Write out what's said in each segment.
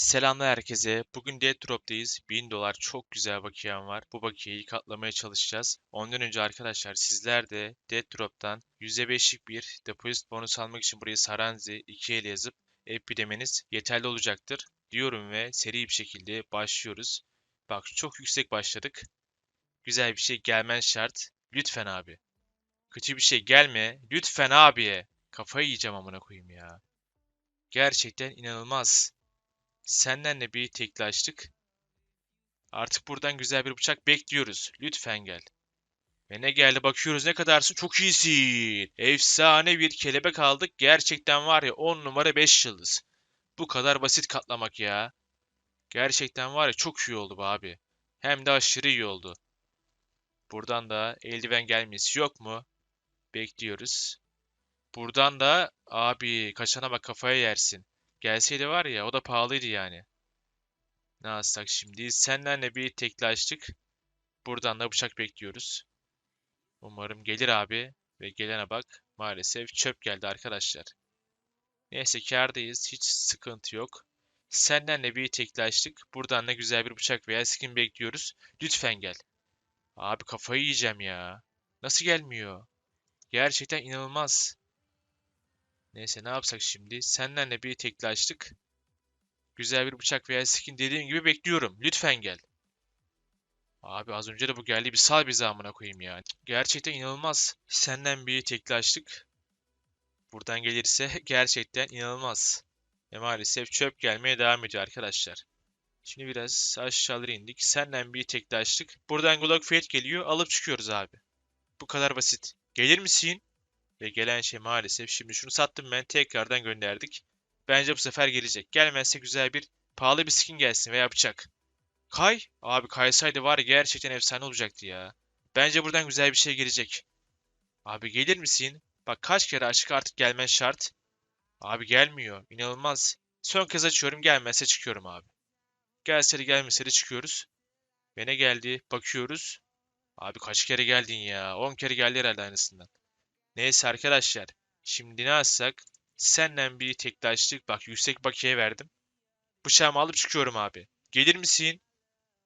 Selamlar herkese. Bugün Dead Drop'tayız. 1000 dolar çok güzel bakiyem var. Bu bakiyeyi katlamaya çalışacağız. Ondan önce arkadaşlar sizler de Dead Drop'tan %5'lik bir depozit bonus almak için buraya Saranzi 2 el yazıp app demeniz yeterli olacaktır. Diyorum ve seri bir şekilde başlıyoruz. Bak çok yüksek başladık. Güzel bir şey gelmen şart. Lütfen abi. Kötü bir şey gelme. Lütfen abi. Kafayı yiyeceğim amına koyayım ya. Gerçekten inanılmaz. Senden de bir teklaştık. Artık buradan güzel bir bıçak bekliyoruz. Lütfen gel. Ve ne geldi bakıyoruz ne kadarsın. Çok iyisin. Efsane bir kelebek aldık. Gerçekten var ya 10 numara 5 yıldız. Bu kadar basit katlamak ya. Gerçekten var ya çok iyi oldu bu abi. Hem de aşırı iyi oldu. Buradan da eldiven gelmesi yok mu? Bekliyoruz. Buradan da abi kaçana bak kafaya yersin. Gelseydi var ya o da pahalıydı yani. Ne alsak şimdi? Senden de bir teklaştık. Buradan da bıçak bekliyoruz. Umarım gelir abi. Ve gelene bak. Maalesef çöp geldi arkadaşlar. Neyse kârdayız. Hiç sıkıntı yok. Senden de bir teklaştık. Buradan da güzel bir bıçak veya skin bekliyoruz. Lütfen gel. Abi kafayı yiyeceğim ya. Nasıl gelmiyor? Gerçekten inanılmaz. Neyse ne yapsak şimdi? Senden de bir teklaştık. Güzel bir bıçak veya skin dediğim gibi bekliyorum. Lütfen gel. Abi az önce de bu geldi. Bir sal bizi amına koyayım ya. Gerçekten inanılmaz. Senden bir teklaştık. Buradan gelirse gerçekten inanılmaz. Ve maalesef çöp gelmeye devam ediyor arkadaşlar. Şimdi biraz aşağılara indik. Senden bir teklaştık. Buradan Glock Fate geliyor. Alıp çıkıyoruz abi. Bu kadar basit. Gelir misin? Ve gelen şey maalesef şimdi şunu sattım ben tekrardan gönderdik. Bence bu sefer gelecek. Gelmezse güzel bir pahalı bir skin gelsin veya bıçak. Kay. Abi kaysaydı var gerçekten efsane olacaktı ya. Bence buradan güzel bir şey gelecek. Abi gelir misin? Bak kaç kere açık artık gelmen şart. Abi gelmiyor. İnanılmaz. Son kez açıyorum gelmezse çıkıyorum abi. Gelse de gelmese de çıkıyoruz. Ve ne geldi? Bakıyoruz. Abi kaç kere geldin ya? 10 kere geldi herhalde aynısından. Neyse arkadaşlar. Şimdi ne yapsak? Senden bir teklaştık. Bak yüksek bakiye verdim. Bıçağımı alıp çıkıyorum abi. Gelir misin?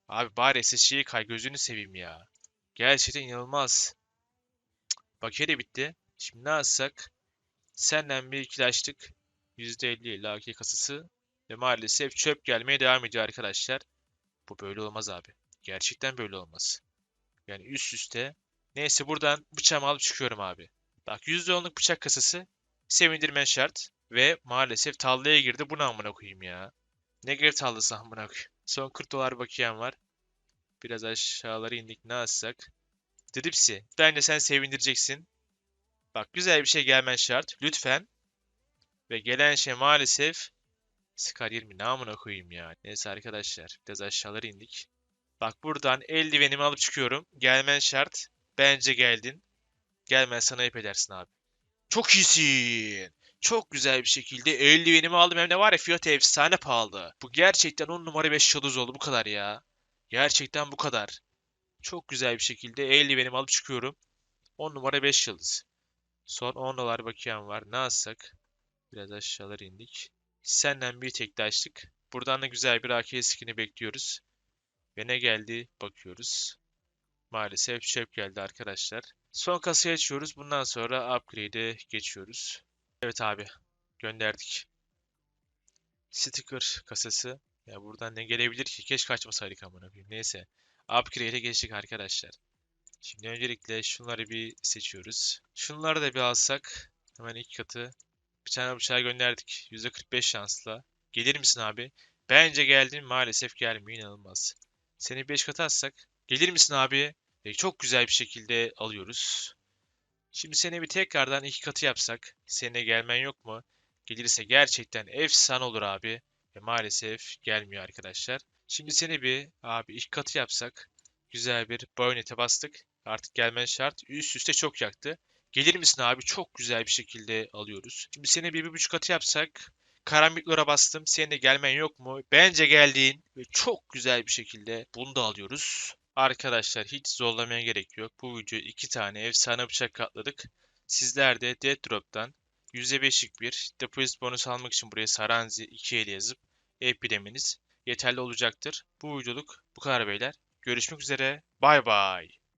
Abi bari SSC'yi kay gözünü seveyim ya. Gerçekten inanılmaz. Cık, Bakiye de bitti. Şimdi ne yapsak? Senden bir ikilaştık. %50 laki kasası. Ve maalesef çöp gelmeye devam ediyor arkadaşlar. Bu böyle olmaz abi. Gerçekten böyle olmaz. Yani üst üste. Neyse buradan bıçağımı alıp çıkıyorum abi. Bak %10'luk bıçak kasası sevindirmen şart. Ve maalesef tallaya girdi. Bu amına koyayım ya. Ne geri tallası amına koyayım. Son 40 dolar bakiyem var. Biraz aşağılara indik. Ne alsak? Dripsi. Bence sen sevindireceksin. Bak güzel bir şey gelmen şart. Lütfen. Ve gelen şey maalesef Scar 20 ne amına koyayım ya. Neyse arkadaşlar. Biraz aşağılara indik. Bak buradan eldivenimi alıp çıkıyorum. Gelmen şart. Bence geldin. Gelmen sana ayıp edersin abi. Çok iyisin. Çok güzel bir şekilde eldivenimi aldım. Hem de var ya fiyatı efsane pahalı. Bu gerçekten 10 numara 5 yıldız oldu. Bu kadar ya. Gerçekten bu kadar. Çok güzel bir şekilde eldivenimi alıp çıkıyorum. 10 numara 5 yıldız. Son 10 dolar bakiyem var. Ne alsak? Biraz aşağılara indik. Senden bir teklaştık. Buradan da güzel bir AK skin'i bekliyoruz. Ve ne geldi? Bakıyoruz. Maalesef çöp geldi arkadaşlar. Son kasayı açıyoruz. Bundan sonra upgrade'e geçiyoruz. Evet abi. Gönderdik. Sticker kasası. Ya buradan ne gelebilir ki? Keşke açmasaydık amına koyayım. Neyse. Upgrade'e geçtik arkadaşlar. Şimdi öncelikle şunları bir seçiyoruz. Şunları da bir alsak. Hemen ilk katı. Bir tane bıçağı gönderdik. %45 şansla. Gelir misin abi? Bence geldin. Maalesef gelmiyor. İnanılmaz. Seni 5 katı atsak. Gelir misin abi? E, çok güzel bir şekilde alıyoruz. Şimdi seni bir tekrardan iki katı yapsak. Seninle gelmen yok mu? Gelirse gerçekten efsane olur abi. Ve maalesef gelmiyor arkadaşlar. Şimdi seni bir abi iki katı yapsak. Güzel bir bayonete bastık. Artık gelmen şart. Üst üste çok yaktı. Gelir misin abi? Çok güzel bir şekilde alıyoruz. Şimdi seni bir, bir buçuk katı yapsak. Karambitlara bastım. Senin gelmen yok mu? Bence geldiğin ve çok güzel bir şekilde bunu da alıyoruz. Arkadaşlar hiç zorlamaya gerek yok. Bu videoya iki tane efsane bıçak katladık. Sizler de Dead Drop'tan %5'lik bir depozit bonus almak için buraya Saranzi 2 el yazıp e-priminiz yeterli olacaktır. Bu videoluk bu kadar beyler. Görüşmek üzere. Bay bay.